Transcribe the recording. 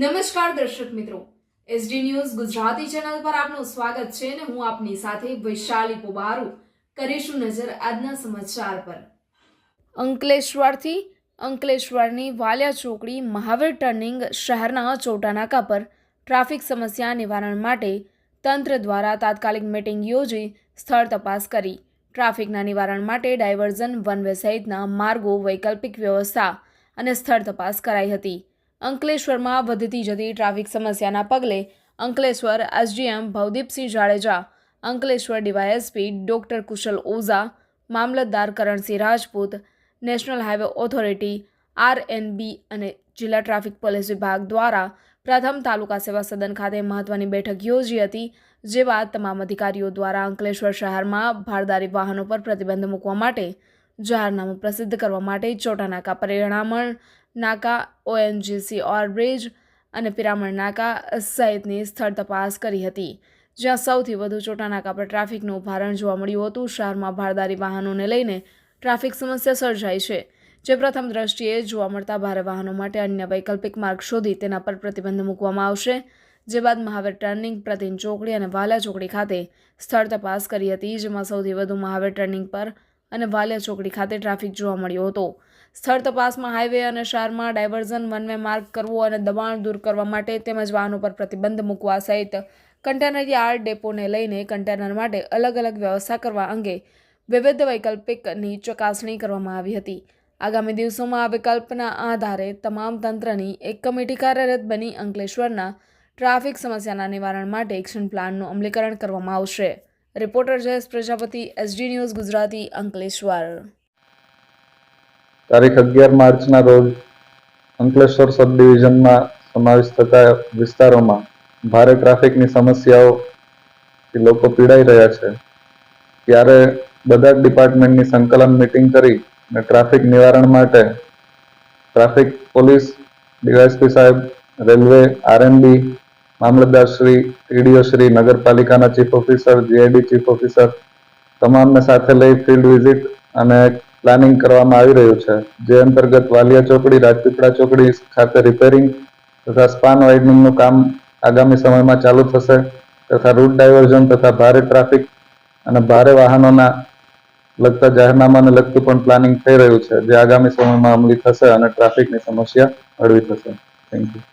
નમસ્કાર દર્શક મિત્રો. એસડી ન્યૂઝ ગુજરાતી ચેનલ પર આપનું સ્વાગત છે અને હું આપની સાથે વૈશાલી પોબારુ કરીશું નજર આજના સમાચાર પર. અંકલેશ્વરથી અંકલેશ્વરની વાલિયા ચોકડી મહાવીર ટર્નિંગ શહેરના ચોટાનાકા પર ટ્રાફિક સમસ્યા નિવારણ માટે તંત્ર દ્વારા તાત્કાલિક મિટિંગ યોજી સ્થળ તપાસ કરી. ટ્રાફિકના નિવારણ માટે ડાયવર્ઝન વન વે સહિતના માર્ગો વૈકલ્પિક વ્યવસ્થા અને સ્થળ તપાસ કરાઈ હતી. અંકલેશ્વરમાં વધતી જતી ટ્રાફિક સમસ્યાના પગલે Ankleshwar SDM Bhavdeepsinh Jadeja, Ankleshwar DYSP doctor Kushal Ojha, મામલતદાર Karansinh Rajput, national highway authority, RNB અને જિલ્લા ટ્રાફિક પોલીસ વિભાગ દ્વારા પ્રથમ તાલુકા સેવા સદન ખાતે મહત્વની બેઠક યોજી હતી જે બાદ તમામ અધિકારીઓ દ્વારા અંકલેશ્વર શહેરમાં ભારદારી વાહનો પર પ્રતિબંધ મૂકવા માટે જાહેરનામું પ્રસિદ્ધ કરવા માટે ચોટા નાકા, પરિણામણ નાકા ઓએનજીસી ઓરબ્રિજ અને પિરામણ નાકા સહિતની સ્થળ તપાસ કરી હતી. જ્યાં સૌથી વધુ ચોટાનાકા પર ટ્રાફિકનું ભારણ જોવા મળ્યું હતું. શહેરમાં ભારદારી વાહનોને લઈને ટ્રાફિક સમસ્યા સર્જાઈ છે. જે પ્રથમ દ્રષ્ટિએ જોવા મળતા ભારે વાહનો માટે અન્ય વૈકલ્પિક માર્ગ શોધી તેના પર પ્રતિબંધ મૂકવામાં આવશે. જે બાદ મહાવીર ટર્નિંગ, પ્રતિન ચોકડી અને વાલા ચોકડી ખાતે સ્થળ તપાસ કરી હતી. જેમાં સૌથી વધુ મહાવીર ટર્નિંગ પર અને વાલિયા ચોકડી ખાતે ટ્રાફિક જોવા મળ્યો હતો. સ્થળ તપાસમાં હાઈવે અને શહેરમાં ડાયવર્ઝન વન વે માર્ગ કરવો અને દબાણ દૂર કરવા માટે તેમજ વાહનો પર પ્રતિબંધ મૂકવા સહિત કન્ટેનર યાર્ડ ડેપોને લઈને કન્ટેનર માટે અલગ અલગ વ્યવસ્થા કરવા અંગે વિવિધ વૈકલ્પિકની ચકાસણી કરવામાં આવી હતી. આગામી દિવસોમાં આ વિકલ્પના આધારે તમામ તંત્રની એક કમિટી કાર્યરત બની અંકલેશ્વરના ટ્રાફિક સમસ્યાના નિવારણ માટે એક્શન પ્લાનનું અમલીકરણ કરવામાં આવશે. Reporter Jayesh Prajapati, SD news, Gujarati Ankleshwar. તારીખ અગિયાર માર્ચના રોજ અંકલેશ્વર સબ ડિવિઝનમાં સમાવેશ થતા વિસ્તારોમાં ભારે ટ્રાફિકની સમસ્યાઓ લોકો પીડાઈ રહ્યા છે. ત્યારે બધા જ ડિપાર્ટમેન્ટની સંકલન મિટિંગ કરી અને ટ્રાફિક નિવારણ માટે ટ્રાફિક પોલીસ, ડીવાયસપી સાહેબ, રેલવે આરએનબી મામલતદાર શ્રી ટીડીઓ શ્રી, નગરપાલિકાના chief officer, GID chief officer, તમામને સાથે લઈ ફિલ્ડ વિઝિટ અને પ્લાનિંગ કરવામાં આવી રહ્યું છે. જે અંતર્ગત વાલિયા ચોકડી, રાજપીપળા ચોકડી ખાતે રિપેરિંગ તથા સ્પાન વાઇડનિંગનું કામ આગામી સમયમાં ચાલુ થશે તથા રૂટ ડાયવર્ઝન તથા ભારે ટ્રાફિક અને ભારે વાહનોના લગતા જાહેરનામાને લગતું પણ પ્લાનિંગ થઈ રહ્યું છે. જે આગામી સમયમાં અમલી થશે અને ટ્રાફિકની સમસ્યા હળવી થશે. Thank you